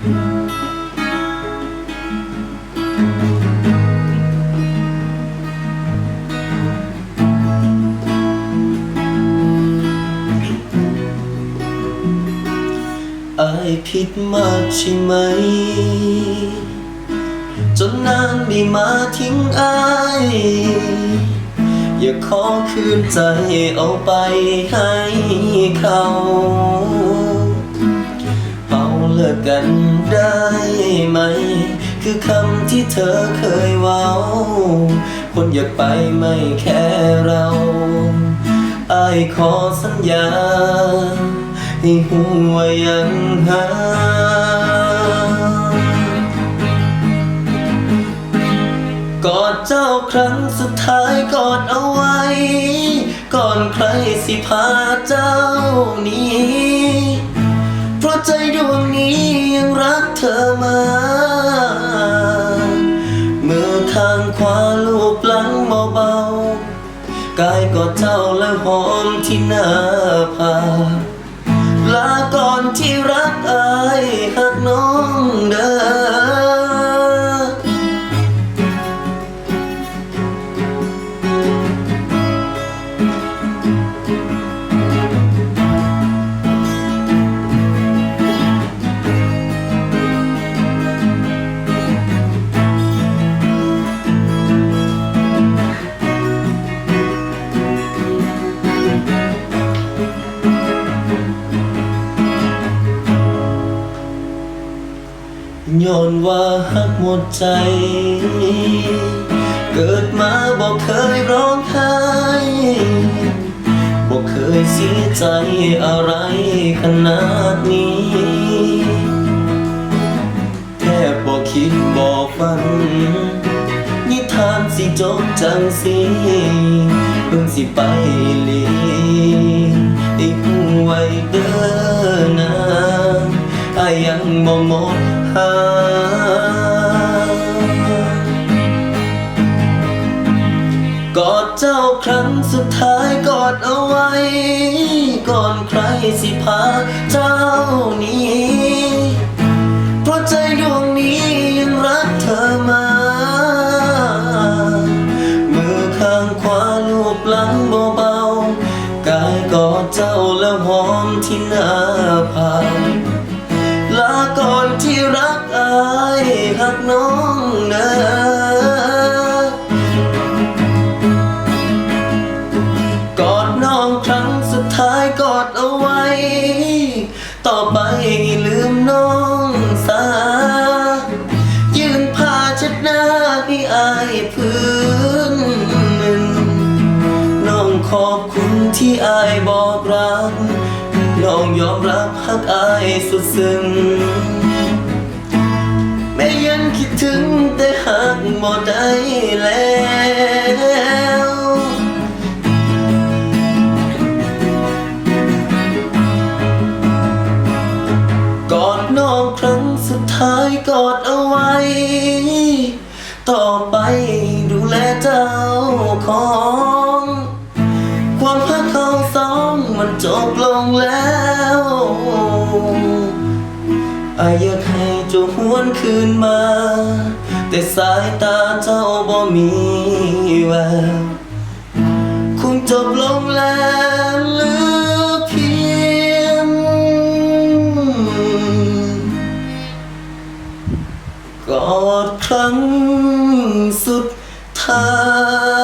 อายผิดมากใช่ไหม จนนานไม่มาทิ้งอาย อย่าขอคืนใจเอาไปให้เขา ลิกกันได้ไหม คือคำที่เธอเคยเว้า คนอยากไปไม่แค่เราอายขอสัญญา ให้หัวยังหากอดเจ้าครั้งสุดท้ายกอดเอาไว้ ก่อนใครสิพาเจ้าหนี้ ราะใจดวงนี้ยังรักเธอมา มือข้างขวาลูบหลังเบาๆ กายกอดเจ้าและหอมที่หน้าผากลาก่อนที่ร ย้อนว่าหักหมดใจ เกิดมาบอกเคยร้องไห้บอกเคยเสียใจอะไรขนาดนี้แทบบอกคิดบอกฝัน นิทานสิจบจังสิเพิ่งสิไปเลี หา กอดเจ้าครั้งสุดท้ายกอดเอาไว้ ก่อนใครสิพาเจ้านี้เพราะใจดวงนี้ยังรักเธอมา มือข้างขวาลูบหลังเบาๆกายกอดเจ้าแล้วหอมที่หน้าผาก ที่รักอายหักน้องเนอกอดน้องครั้งสุดท้ายกอดเอาไว้ ต่อไปลืมน้องสายืนผ้าช็ดหน้าให้อายพื้นหนึ่งน้องขอบคุณที่อายบอกรักน้องยอมรับหักอายสุดซึ้ง คิดถึงแต่หักบ่ได้แล้วกอดน้องครั้งสุดท้ายกอดเอาไว้ ต่อไปดูแลเจ้าของ ความพักของสองมันจบลงแล้วอายอยากให้ จ้าหวนคืนมา แต่สายตาเจ้าบ่มีแววคงจบลงแล้วหลือเพียงกอดครั้งสุดท้าย